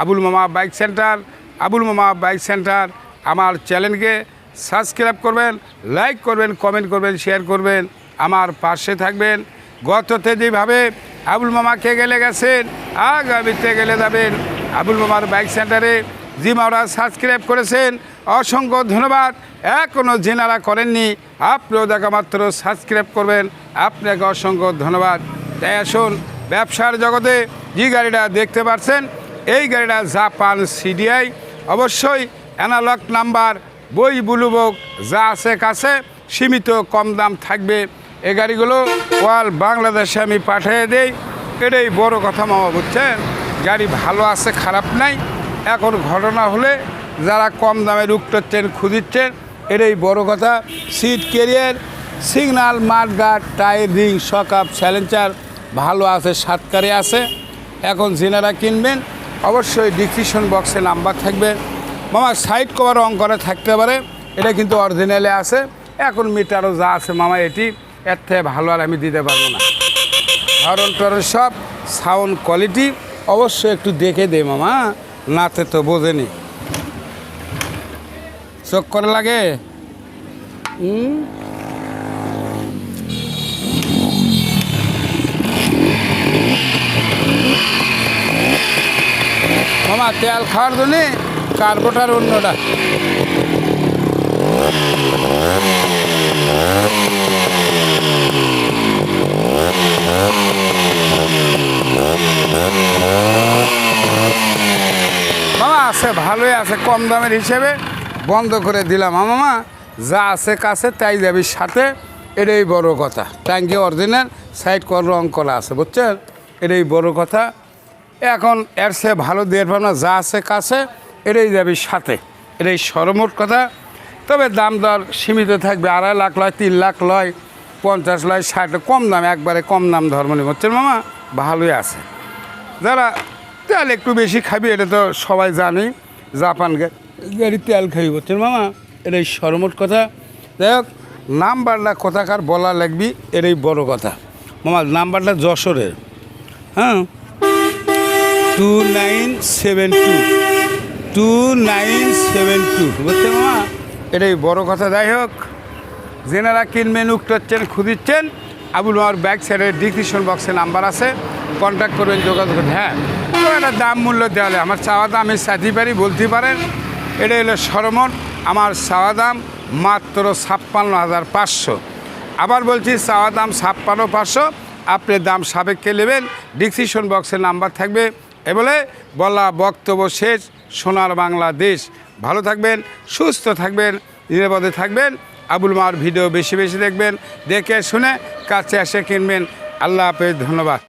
আবুল মামা bike centre, Abul মামা bike centre. আমার চ্যানেলকে সাবস্ক্রাইব করবেন, লাইক করবেন, কমেন্ট করবেন, শেয়ার করবেন। আমার পাশে থাকবেন। গততে যেভাবে আবুল মামা মামাকে গেলে গেছেন, আগামীতে গেলে যাবেন। আবুল মামার বাইক সেন্টারে জিমাওরা সাবস্ক্রাইব করেছেন। অসংখ্য ধন্যবাদ। এখনও জেনারা করেননি, আপনিও দেখা মাত্র সাবস্ক্রাইব করবেন। আপনাকে অসংখ্য ধন্যবাদ। তাই আসুন, ব্যবসার জগতে যে গাড়িটা দেখতে পাচ্ছেন এই গাড়িটা জাপান সিডিআই অবশ্যই অ্যানালগ নাম্বার বই, বুলুবক যা আছে কাছে, সীমিত কম দাম থাকবে। এই গাড়িগুলো ওয়াল বাংলাদেশে আমি পাঠিয়ে দেই। এটাই বড় কথা মামা বুঝছেন। গাড়ি ভালো আছে, খারাপ নাই। এখন ঘটনা হলে যারা কম দামে রুকটাচ্ছেন খুঁজিচ্ছেন এটাই বড় কথা। Seat carrier signal mudguard tyre ring সকাপ স্যালেঞ্চার ভালো আছে, সাতকারে আছে। এখন যেনারা কিনবেন অবশ্যই ডিসক্রিপশন বক্সে নাম্বার থাকবে। মামা সাইড কভার রং করা থাকতে পারে। এটা কিন্তু অরিজিনালে আছে। এখন মিটারও যা আছে মামা, এটি এর থেকে ভালো আর আমি দিতে পারব না। হরন টরন সব সাউন্ড কোয়ালিটি অবশ্যই একটু দেখে দে মামা, নাতে তো বোঝেনি। চোখ করে লাগে? হুম? মামা, তেল খাওয়ার জন্য কার্বোটার অন্যটা। মামা, আছে, ভালোই আছে, কম দামের হিসেবে বন্ধ করে দিলাম। হ্যাঁ মামা, যা আছে কাছে, তাই যাবি সাথে। এটাই বড় কথা। ট্যাঙ্কি অরিজিনাল সাইড কর, রং করা আছে, বুঝছেন? এটাই বড় কথা। এখন এর সে ভালো দেড় ভাবনা যা আছে কাছে, এটাই যাবি সাথে। এটাই সরমোট কথা। তবে দাম দর সীমিত থাকবে, আড়াই লাখ লয়, তিন লাখ লয়, পঞ্চাশ লয়, ষাট কম দাম, একবারে কম দাম ধর্মনি বুঝছেন মামা, ভালোই আছে। যারা তেল একটু বেশি খাবি, এটা তো সবাই জানি, জাপান গাড়ি তেল খাবি বুঝছেন মামা, এটাই সরমোট কথা। যাই হোক, নাম্বারটা কোথাকার বলা লাগবি, এটাই বড় কথা। মামা, নাম্বারটা যশোরের। হ্যাঁ? Two nine seven two two nine seven two বুঝছেন মামা এটাই বড় কথা, যাই হোক। যেনারা কিনবেন উঠতেছেন খুঁজিচ্ছেন আবুল মামার ব্যাক সাইডের ডিসক্রিপশন বক্সে নাম্বার আছে। কন্ট্যাক্ট করবেন, যোগাযোগ করবেন। হ্যাঁ তো একটা দাম মূল্য দেওয়ালে আমার চাওয়া দাম, আমি চাইতে পারি বলতে পারেন। এটা হলো সরমন। আমার চাওয়া দাম মাত্র ছাপ্পান্ন হাজার পাঁচশো। আবার বলছি, চাওয়া দাম ছাপ্পান্ন পাঁচশো। আপনি দাম সাবেককে নেবেন। ডিসক্রিপশন বক্সের নাম্বার থাকবে। এ বলে বলা বক্তব্য শেষ, সোনার বাংলাদেশ। ভালো থাকবেন, সুস্থ থাকবেন, নিরাপদে থাকবেন। আবুল মার ভিডিও বেশি বেশি দেখবেন, দেখে শুনে কাছে এসে কিনবেন। আল্লাহ হাফেজ, ধন্যবাদ।